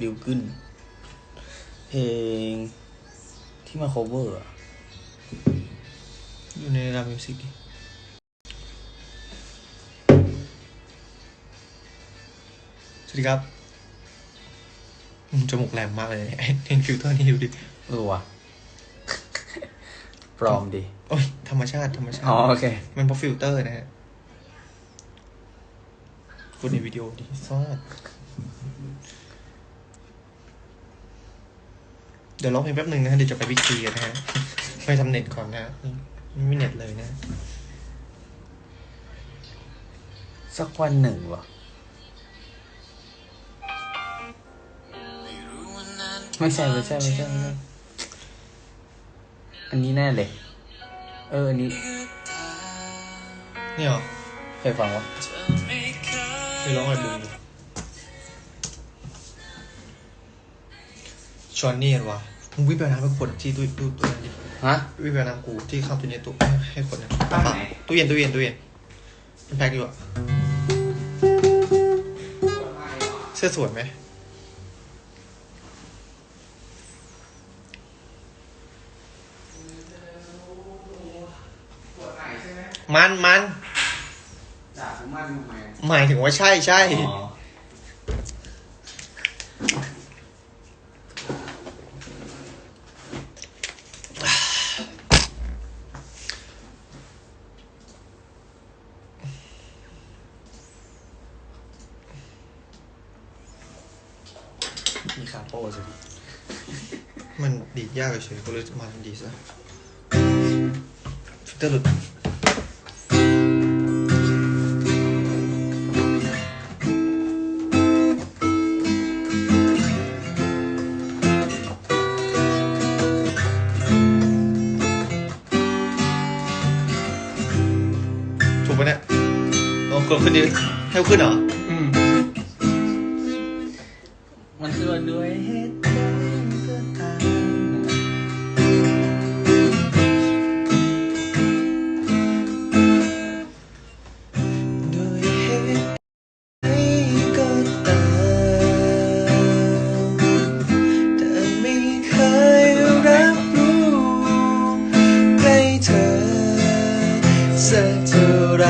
บิวกึนเพลงที่มา cover อะอยู่ในรามิวสิกดิสวัสดีครับอืมจมูกแหลมมากเลยไอ้เห็นฟิลเตอร์นี่ดูดิเออว่ะปลอมดิโอ้ยธรรมชาติธรรมชาอ๋อติโอเค มันเพราะฟิลเตอร์นะฮะกดในวิดีโอดีซอด เดี๋ยวร้องเพลงแป๊บหนึ่งนะฮะเดี๋ยวจะไปวิกีกันนะฮะไปทำเน็ตก่อนนะฮะไม่มีเน็ตเลยนะ สักวันหนึ่งวะไม่ใช่ไม่ใช่ไม่ใช่ไม่ใช่อันนี้แน่เลย เอออันนี้นี่เหรอเคยฟังวะไปร้องอะไรดู ชอนนี่วะมึงวิบแบบน้ำไปกดที่ตู้ตู้ตู้นั้นดิฮะวิบแบบน้ำกูที่เข้าตู้เย็นตู้ให้ให้คนนะตั้งไหนตู้เย็นตู้เย็นตู้เย็นมันแพ็คอยู่อะเสื้อสวยไหมมันมันจากมันทำไมหมายถึงว่าใช่ใช่ มีคาโป้สิมันดีดยากเฉยๆก็เลยมาทำดีซะฟิลเตอร์หลุดถูกปะเนี่ยลองกดขึ้นดิให้ขึ้นเหรอ สักเท่าไร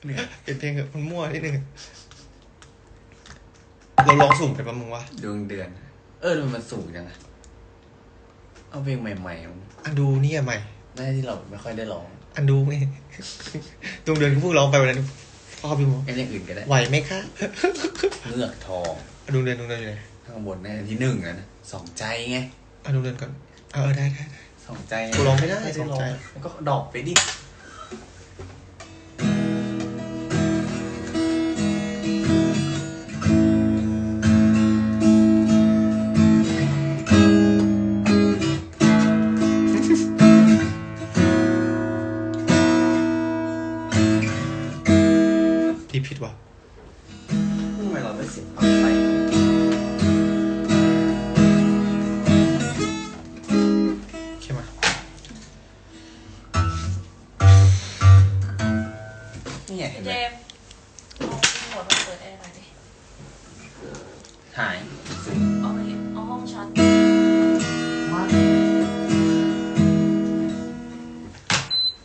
เปลี่ยนเพลงเถอะมันมั่วนิดนึงเราลองสุ่มกันปะมึงวะดวงเดือน เออมันสูงจังอะเอาเพลงใหม่ๆมันอันดูนี่อะใหม่ได้ที่เราไม่ค่อยได้ร้องอันดูไงดวงเดือนก็เพิ่งร้องไปวันนั้นพ่อพี่บอกงั้นอย่างอื่นก็ได้ไหวไหมคะเงือกทอง อะดวงเดือนดวงเดือนอยู่ไหนข้างบนแน่ที่หนึ่งอะนะสองใจไงอะดวงเดือนก่อนเออได้ได้ได้ สองใจกูร้องไม่ได้ด้สองใจ แล้วก็ดอกไปดิ ห็นเจไหมมหมวมาเปิดอร์หยดิหายเอาไปเอาห้องชาร์จ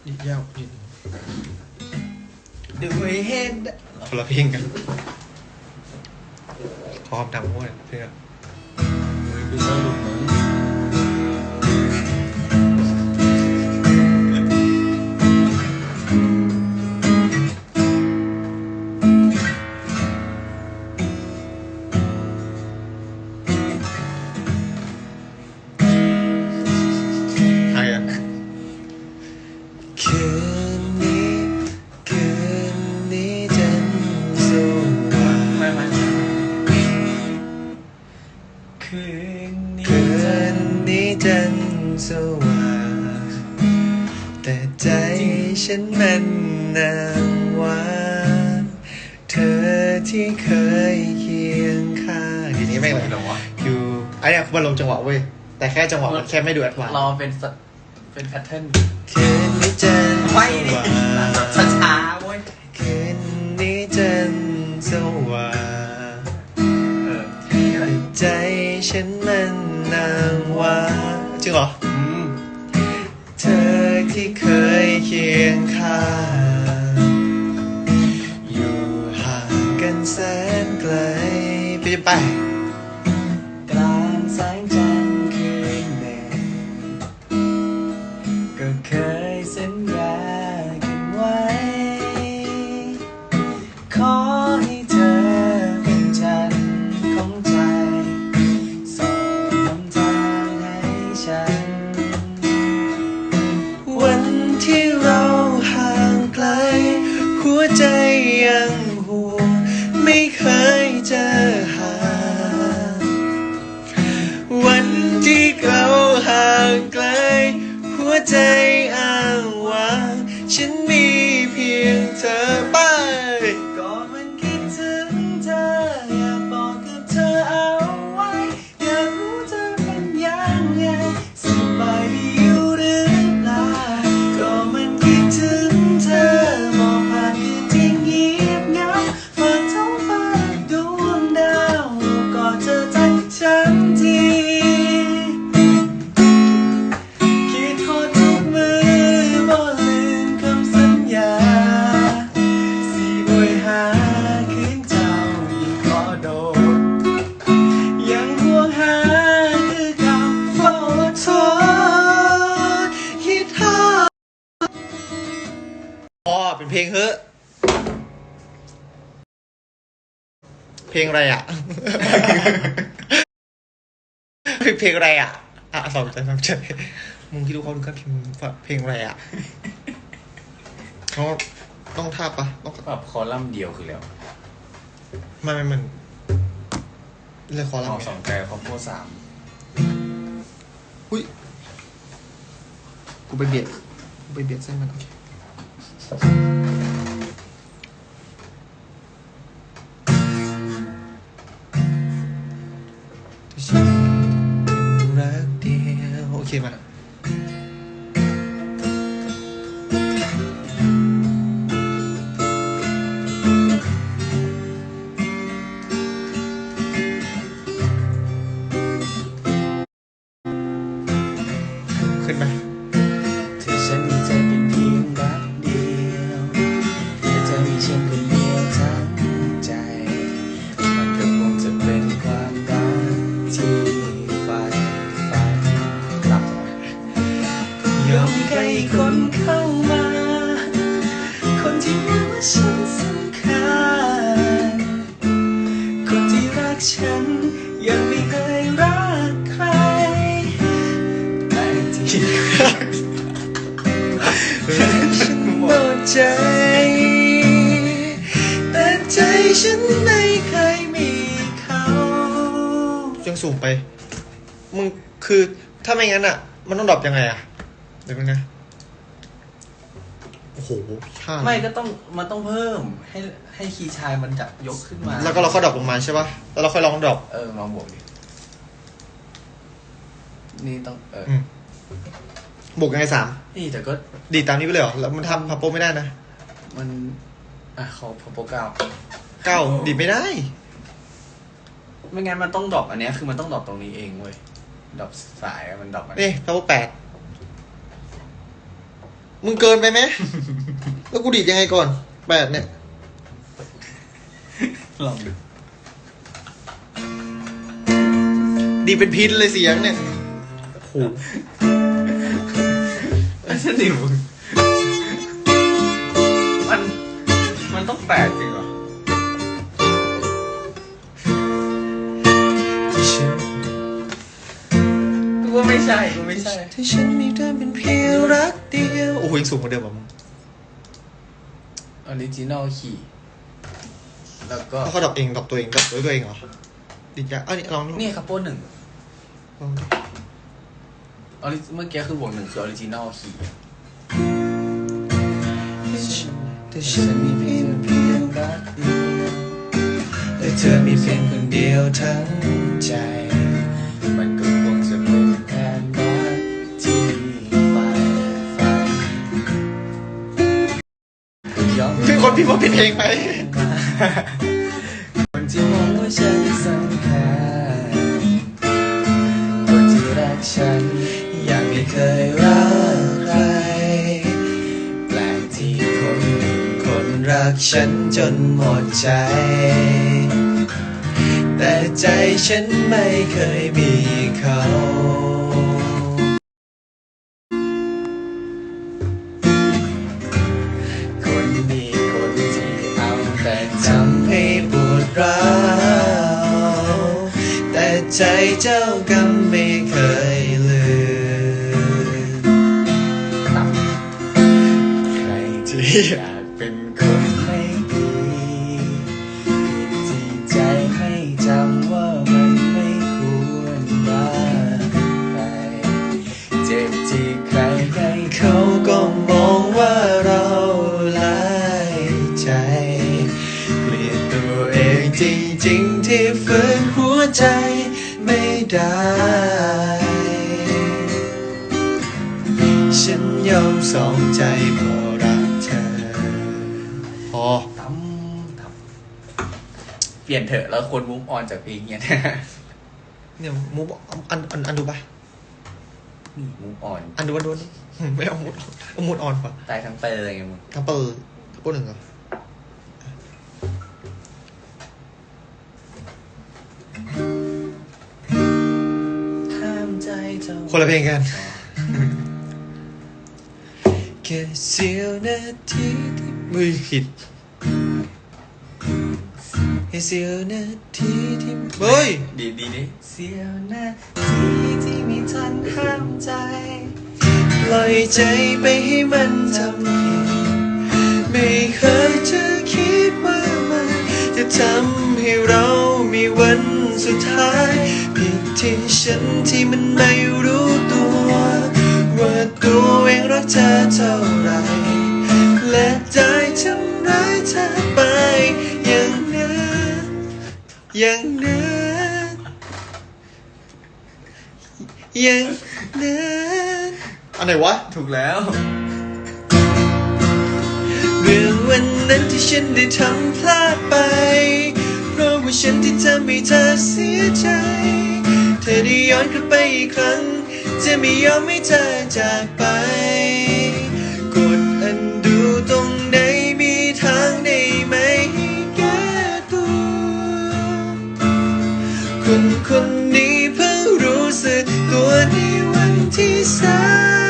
นิดเดียวนิดด้วยเหตุคนละเพลงกันพร้อมทำงพวกเพื่อ คืนนี้คืนนี้จันทร์สว่าง แต่ใจฉันมันนางว่างเธอที่เคยเคียงข้างทีนี้ไม่งเลยเหรอวะอยู่อันเนี้ยมันลงจังหวะเว้ย แต่แค่จังหวะมันแค่ไม่ดูแอดวานซ์รอเป็นสเป็นแพทเทิร์นคืนนี้จันทร์สไม่ดิว่า ฉันมันนางว่าจริงเหรออืมเธอที่เคยเคียงข้าง เพลงอะไรอะ เพลงอะไรอะ อะสองใจสองใจมึงคิดดูเขาดูกันพิมพ์ว่าเพลงอะไรอะเขาต้องท่าปะต้องแบบคอลัมน์เดียวคือแล้วไม่ไม่มันเลยขออเราอกสองใจคอมโบสามอุ้ยกูไปเบียดกูไปเบียดเส้นมันโอเค ย ไม่เคยมีเขายังสูงไป มึงคือถ้าไม่งั้นอะ มันต้องดรอปยังไงอะ เดี๋ยวนึงนะโอ้โหช่าไม่ก็ต้องมันต้องเพิ่มให้ให้คีย์ชายมันจับยกขึ้นมา แล้วก็เราก็ดรอปลงมาใช่ป่ะ แล้วเราค่อยลองดรอปเออลองบวกดิ นี่ต้องเอออืมบวกยังไงสามนี่แต่ก็ดีดตามนี้ไปเลยเหรอแล้วมันทำพับโปไม่ได้นะ มัน อะเขาพอโปรเก้า เก้าดีดไม่ได้ ไม่งั้นมันต้องดรอปอันเนี้ยคือมันต้องดรอปตรงนี้เองเว้ยดรอปสายอะมันดรอปอันนี่พับโปแปดมึงเกินไปไหม แล้วกูดีดยังไงก่อนแปดเนี่ย ลองดูดีเป็นพิษเลยเสียงเนี่ยโอ้โหไอ้สนิมมึงมันมันต้องแปลกจริง กูไม่ใช่ที่ฉันมีเธอเป็นเพียงรักเดียว โอ้โหยังสูงกว่าเดิมอะมึงออริจินอลคีย์แล้วก็แล้วเขาดอกเองดอกตัวเองดอกตัวตัวเองเหรอดิจ้ะเอ้านี่ลองดูนี่ครับโป้หนึ่งลองดูออริเมื่อกี้คือบวกหนึ่งคือออริจินอลคีย์แต่ฉันมีเพียงเพียงรักเดียวแต่เธอมีเพียงคนเดียวทั้งใจ พี่ว่าผิดเพลงไปคนที่มองว่าฉันสำคัญคนที่รักฉันยังไม่เคยรักใคร แปลกที่คนหนึ่งคนรักฉันจนหมดใจ แต่ใจฉันไม่เคยมีเขา เจ้ากรรมไม่เคยลืมใครที่อยากเป็นคนไม่ดีผิดที่ใจไม่จำว่ามันไม่ควรรักใครเจ็บที่ใครให้เขาก็มองว่าเราหลายใจเกลียดตัวเองจริงๆที่ฝืนหัวใจ ไม่ได้ ฉันยอมสองใจเพราะรักเธอ พอตั้มทับเปลี่ยนเถอะแล้วคนมุกออนจากเพลงเนี้ยเนี่ยมูฟอันอันอันดูปะนี่มุกออนอันดูอันดูอันดูอืมไม่เอามูดเอามูดออนปะตายทั้งเปอร์ไงมึงทั้งเปิดปุ๊บหนึ่งเหรอ คนละเพลงกันแค่เสี้ยวนาทีที่มือผิดแค่เสี้ยวนาทีที่เฮ้ยดีดีดิเสียวนาทีที่มีทันห้ามใจปล่อยใจไปให้มันทำผิดไม่เคยจะคิดว่ามันจะทำให้เรามีวันสุดท้ายผิด ที่ฉันที่มันไม่รู้ตัว ว่าตัวเองรักเธอเท่าไหรและได้ทำร้ายเธอไป อย่างนั้นอย่างนั้นอย่างนั้นอันไหนวะ ถูกแล้ว เรื่องวันนั้นที่ฉันได้ทำพลาดไป เพราะว่าฉันที่ทำให้เธอเสียใจ เธอได้ย้อนกลับไปอีกครั้ง จะไม่ยอมให้เธอจากไป กดอันดูตรงไหนมีทางได้ไหมให้แก้ตัวคนคนนี้เพิ่งรู้สึกตัวในวันที่สาม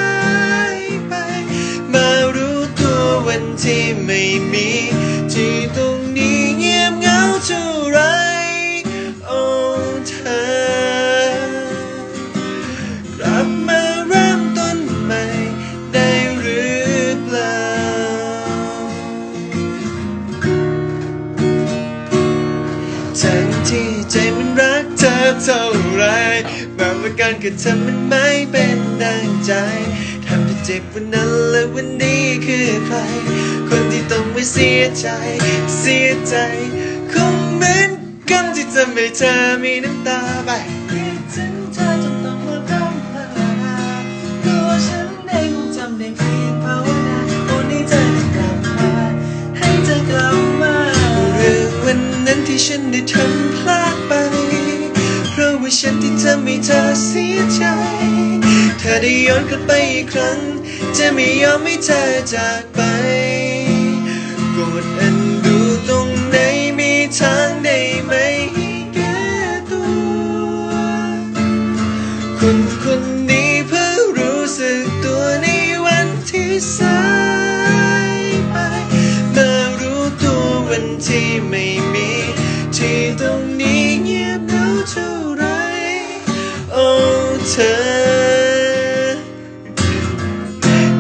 เธอเท่าไรแบบว่าการกระทำมันไม่เป็นดังใจทำให้เจ็บวันนั้นและวันนี้คือใคร คนที่ต้องไม่เสียใจ เสียใจคงเหมือนกันที่ทำให้เธอมีน้ำตาไปคิดถึงเธอจนต้องมาร้องไห้ตัวฉันเองคงจำได้เพียงภาวนาวันนี้เธอจะกลับมาให้เธอกลับมาเรื่องวันนั้นที่ฉันได้ทำพลาดไปเพราะ ว่าฉันที่เธอมีเธอเสียใจ เธอได้ย้อนกลับไปอีกครั้ง จะไม่ยอมให้เธอจากไป โกรธอันดูตรงไหนมีทางได้ไหมแก้ตัว คนคนนี้เพื่อรู้สึกตัวในวันที่สายไปเมารู้ตัววันที่ไม่ เธอ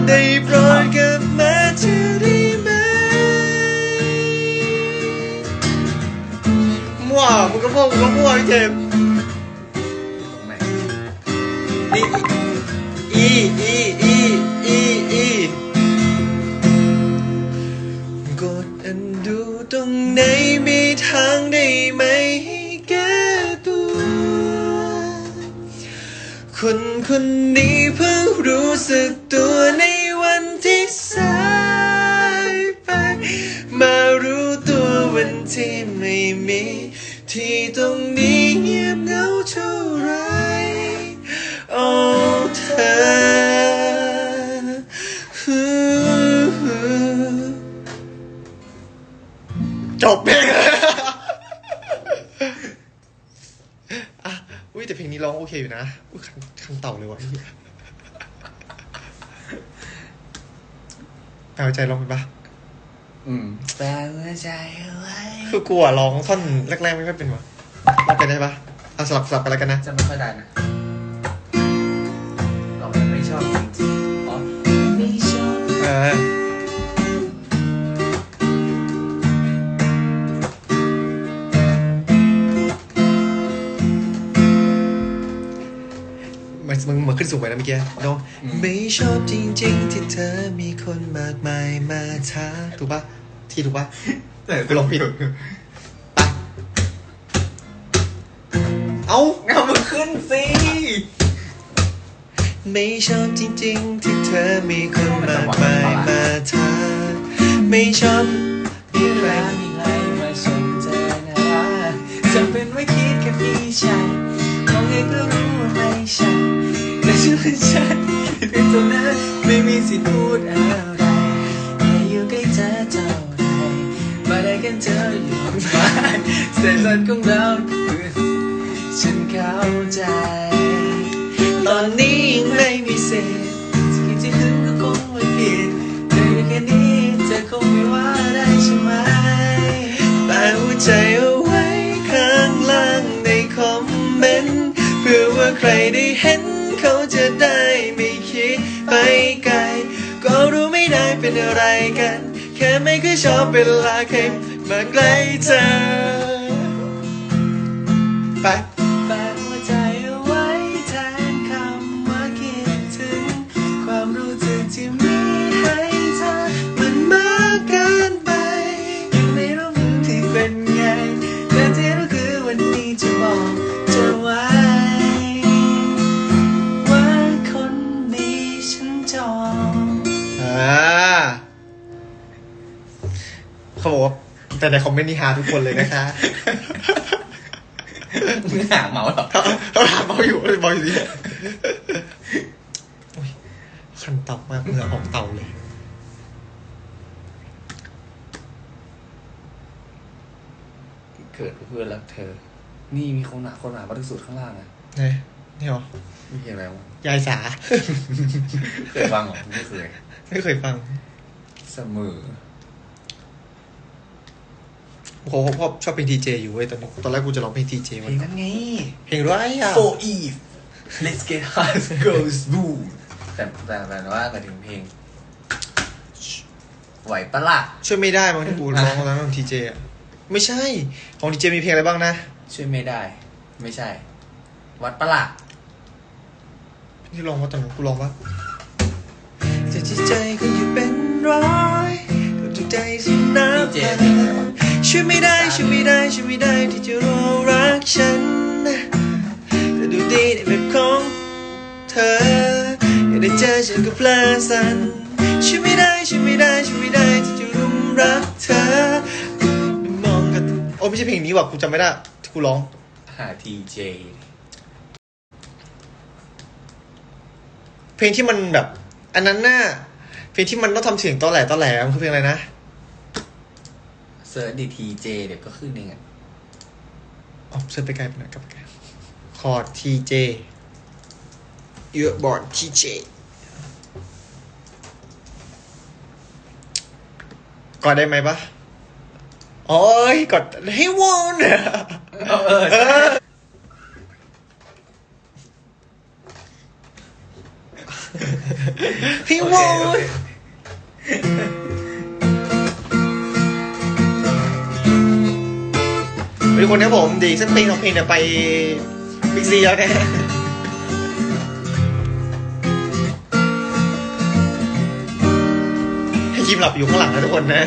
ได้โปรดกลับมาเธอได้ไหมมั่วมึงก็มั่วมึงก็มั่วพี่เจมส์ตรงไหนนี่อีอีอีอีอีกดอันดูตรงไหนมีทางได้ไหม คนคนนี้เพิ่งรู้สึกตัวในวันที่สายไป มารู้ตัววันที่ไม่มี ที่ตรงนี้เงียบเหงาเท่าไรโอ้เธอจบเพลงอะ อุ้ยแต่เพลงนี้ร้องโอเคอยู่นะ อุ้ยคันคันเต่าเลยวะแปลใจร้องเป็นปะอืมแปลหัวใจเอาไว้คือกลัวร้องท่อนแรกๆไม่ค่อยเป็นวะร้องเป็นได้ปะเอาสลับสลับไปแล้วกันนะจะไม่ค่อยได้นะเราไม่ชอบจริงๆอ๋อไม่ชอบเออ สูงไปนะเมื่อกี้โนไม่ชอบจริง ๆ ที่เธอมีคนมากมายมาทักถูกปะที่ถูกปะแต่กูลองผิดไปเอาเงามันขึ้นสิไม่ชอบจริง ๆ ที่เธอมีคนมากมายมาทักไม่ชอบมีมีใคใครรมีใครมาชมเธอนะจะเป็นว่าคิดแค่พี่ชายมองไงก็รู้ว่าไม่ใช่แต่ฉัน เป็นฉันเป็นตัวนั้นไม่มีสิทธิ์พูดอะไรแค่อยู่ใกล้เธอเท่าไรมาได้กันเธออยู่บ้านเส้นสันของเราคือฉันเข้าใจ ตอนนี้ยังไม่มีสิ จะได้ไม่คิดไปไกล ก็รู้ไม่ได้เป็นอะไรกัน แค่ไม่เคยชอบเวลาใครมาใกล้เธอ แต่ในคอมเมนต์นี่ฮาทุกคนเลยนะคะมึงหาเมาหรอเขาเขาถามเขาอยู่เลยบอกอยู่ดิโอ๊ยคันเต่ามากเหงื่อออกเต่าเลย เกิดเพื่อรักเธอ นี่มีคนหนาคนหนาบริสุทธิ์ข้างล่างนะนี่นี่เหรอไม่เห็นแล้วะยายสา เคยฟังเหรอ ไม่เคย ไม่เคยฟัง เสมอ โอ้โหพ่อชอบเพลงทีเจอยู่เว้ยตอนนี้ตอนแรกกูจะร้องเพลงทีเจเพมัลนงนั้นไง เพลงไรอะ For Eve Let's get high goes boom แต่แต่แต่ว่าหมายถึงเพลง ไหวปะล่ะช่วยไม่ได้บางที่กูร้องตอนนั้นของทีเจอะไม่ใช่ ของทีเจมีเพลงอะไรบ้างนะ ช่วยไม่ได้ ไม่ใช่ วัดปะล่ะที่ร้องว่าตอนนั้นกูร้องว่าจะจิตใจก็อยู่เป็นร้อยกับทุกใจสิ้นน้ำ ช่วยไม่ได้ช่วยไม่ได้ช่วยไม่ได้ที่จะรู้รักฉันแต่ดูดีในแบบของเธออยากได้เจอฉันก็เพลอสันช่วยไม่ได้ช่วยไม่ได้ช่วยไม่ได้ที่จะรุมรักเธอมองกันโอ้ไม่ใช่เพลงนี้ว่ะกูจำไม่ได้ที่กูร้องหา TJ เพลงที่มันแบบ อันนั้นน่ะเพลงที่มันต้องทำเสียงตอแหลตอแหลมันคือเพลงอะไรนะ เซิร์ชดี TJ เดี๋ยวก็ขึ้นเองอะอ๋อเสิร์ชไปไกลไปหน่อยกลับไปไกลคอร์ดทีเจ your born TJ กอดได้ไหมปะโอ้ยกดให้วอนเออเออใช่ให้วอน ทุกคนที่บผมดียวอีกสักเพลงสองปีเนี่ยไปบิ๊กซีแล้วนะให้ยิมหลับอยู่ข้างหลังนะทุกคนนะ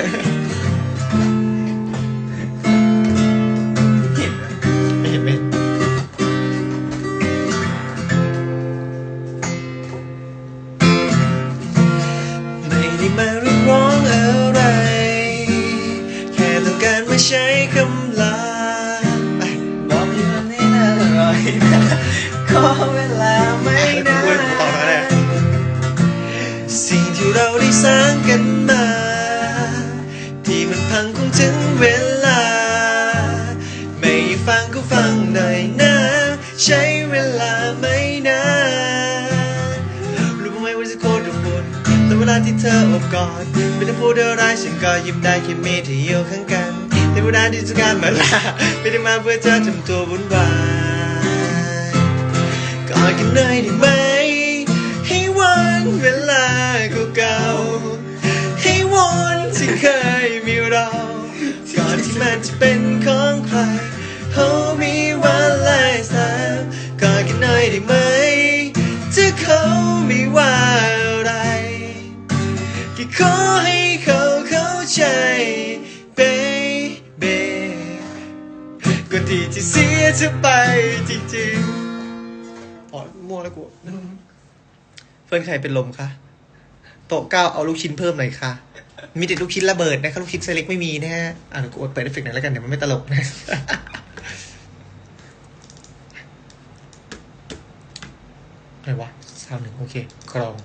ที่เธออบกอดไม่ต้องพูดอะไรฉันก็ยิ้มได้แค่มีเธออยู่ข้างกันในเวลาที่จะการมาลาไม่ได้มาเพื่อเธอทำตัววุ่นวายกอดกันหน่อยได้ไหม ให้วันเวลาเก่าๆให้วันที่เคยมีเราก่อนที่มันจะเป็นของใครโอ้มีวันแลกสามกอดกันหน่อยได้ไหมถ้าเขาไม่ว่า ขอให้เขาเข้าใจ baby ก็ที่ที่เสียเธอไปจริงๆอ๋อมั่วแล้วกูเฟิร์นใครเป็นลมคะโต๊ะเก้าเอาลูกชิ้นเพิ่มหน่อยค่ะ มีแต่ลูกชิ้นระเบิดนะครับลูกชิ้นไซเล็กไม่มีนะฮะอะเดี๋ยวกูเปิดเอฟเฟกต์หน่อยแล้วกันเดี๋ยวมันไม่ตลกนะอะไรวะซาวหนึ่งโอเคกรอง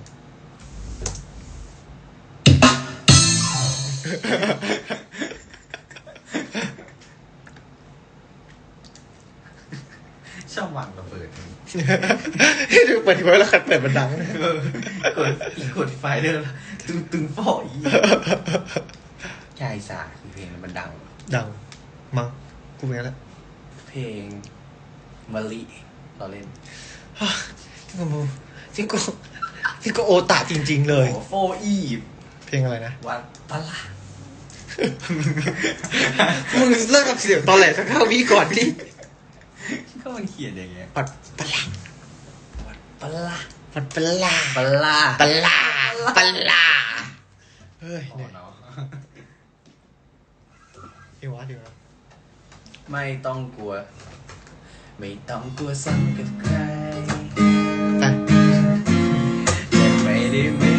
ชอบวางระเบิดดูเปิดทิ้งไว้แล้วขัดเปิดมันดังนะเออกดอีกกดไฟเดินตึงตึงฟออียายสาคือเพลงมันดัง ดัง มั้งกูเป็นงั้นแหละเพลงมะลิเราเล่นจริงกูจริงกูจริงกูโอตะจริง ๆ เลยโอ้โฟอีเพลงอะไรนะวัดปะละ มึงเลิกกับเสียงตอนแหลสักข้าวิก่อนที่ก็มันเขียนอย่างเงี้ยปัดปะลาวัดปะละปัดปะลาปะละปะลาปะลาเฮ้ยอ๋อเนี่ยเนาะดีวะดีวะไม่ต้องกลัว ไม่ต้องกลัวซ้ำกับใครไปแต่ไม่ได้เหมื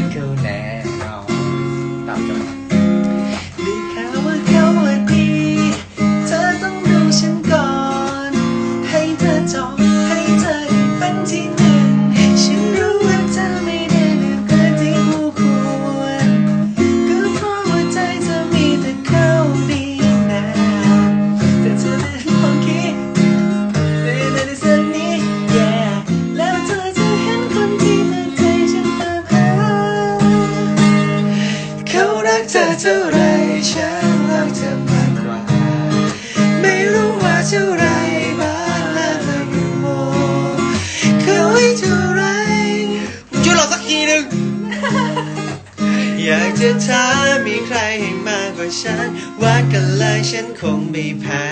ถามมีใครให้มากกว่าฉันวัดกันเลยฉันคงไม่แพ้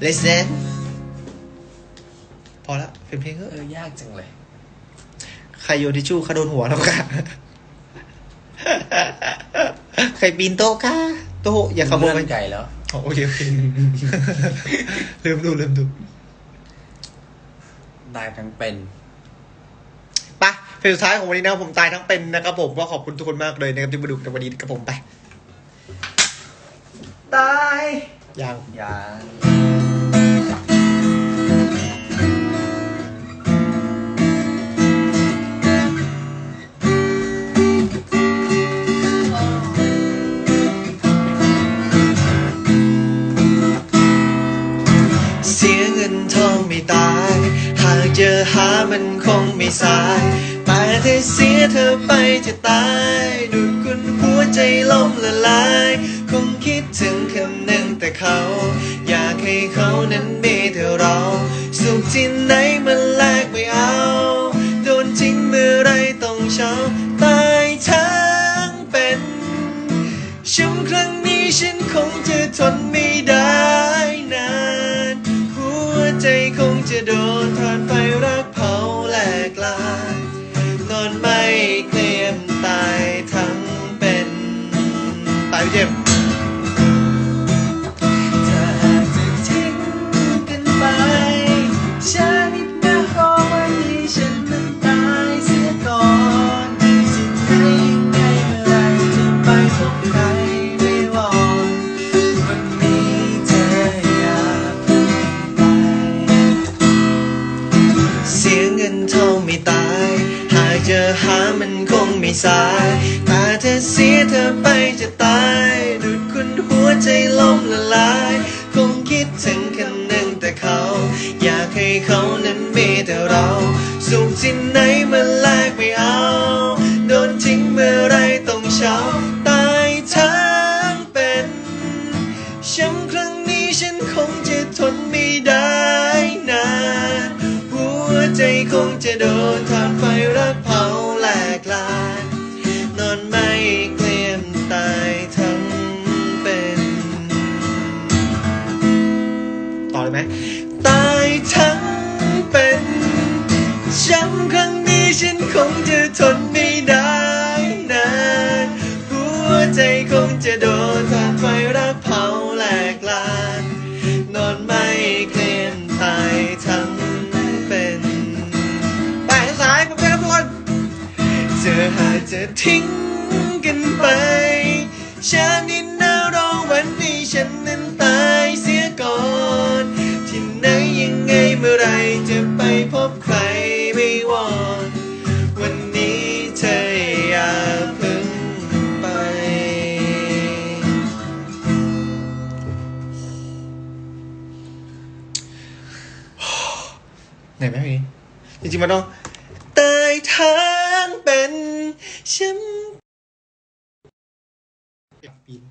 เลยเซนพอละเป็นเพลงเถเออะอยากจังเลย ใครโยนทิชชู่เขาโดนหัวแล้วค่ะ ใครปีนโต๊ะค่ะโต๊ะอย่าขโมยเลื่อนไก่แล้ว อ๋อโอเคโอเคลืมดูลืมดู ได้ทั้งเป็นไป เพลงสุดท้ายของวันนี้นะครับผมตายทั้งเป็นนะครับผมก็ขอบคุณทุกคนมากเลยนะครับที่มาดูกันวันนี้กับผมไป ตายยังยางเสียเงินทองไม่ตาย หากเจอหามันมันคงไม่สาย แต่ถ้าเสียเธอไปจะตายดูดกุนหัวใจล่มละลาย คงคิดถึงคำหนึ่งแต่เขา อยากให้เขานั้นมีเธอเรา สุขที่ไหนมันแลกไม่เอา โดนทิ้งเมื่อไรต้องเช้าตายทั้งเป็นช้ำครั้งนี้ฉันคงจะทนไม่ได้นาน หัวใจคงจะโดนทานไฟรักเผาแหลกลาน นอ ทนไม่ได้นานหัวใจคงจะโดนทานไฟรักเผาแหลกลาน นอนไม่เคลมตายทั้งเป็นไปทางซ้ายผมไปครับทุกคนเจอหากจะทิ้งกันไป มันต้องตายทางเป็นช้ำปีน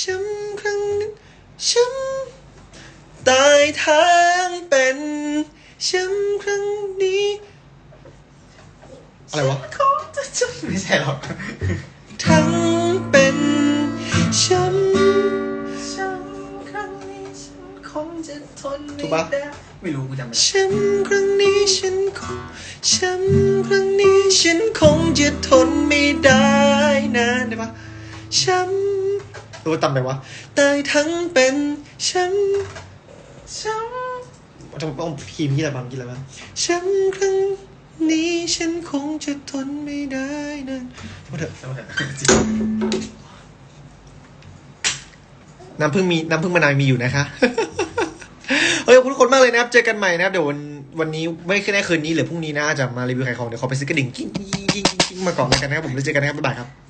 ช้ำครั้งนั้ช้ำตายทางเป็นช้ำครั้งนี้อะไรวะเขาจะจะไม่ใช่หรอกทั้งเป็นช้ำฉันครั้งนี้ฉันคงจะทนไม่ได้ ไม่รู้กูจำไม่ได้ช้ำครั้งนี้ฉันคงช้ำครั้งนี้ฉันคงจะทนไม่ได้นะได้ปะช้ำตัวต่ำไปวะตายทั้งเป็นช้ำฉันต้องต้องคีมที่อะไรบ้างกี่อะไรบ้างช้ำครั้งนี้ฉันคงจะทนไม่ได้นะมาเถอะเอาเถอะจริงน้ำพึ่งมีน้ำพึ่งมะนาวมีอยู่นะคะ เฮ้ยขอบคุณทุกคนมากเลยนะครับ เจอกันใหม่นะครับเดี๋ยววันวันนี้ไม่แค่คืนนี้หรือพรุ่งนี้นะจะมารีวิวขายของเดี๋ยวขอไปซื้อกระดิ่งกิ้งกิ้งกิ้งกิ้งมาก่อนแล้วกันนะครับผมแล้วเจอกันนะครับบ๊ายบายครับ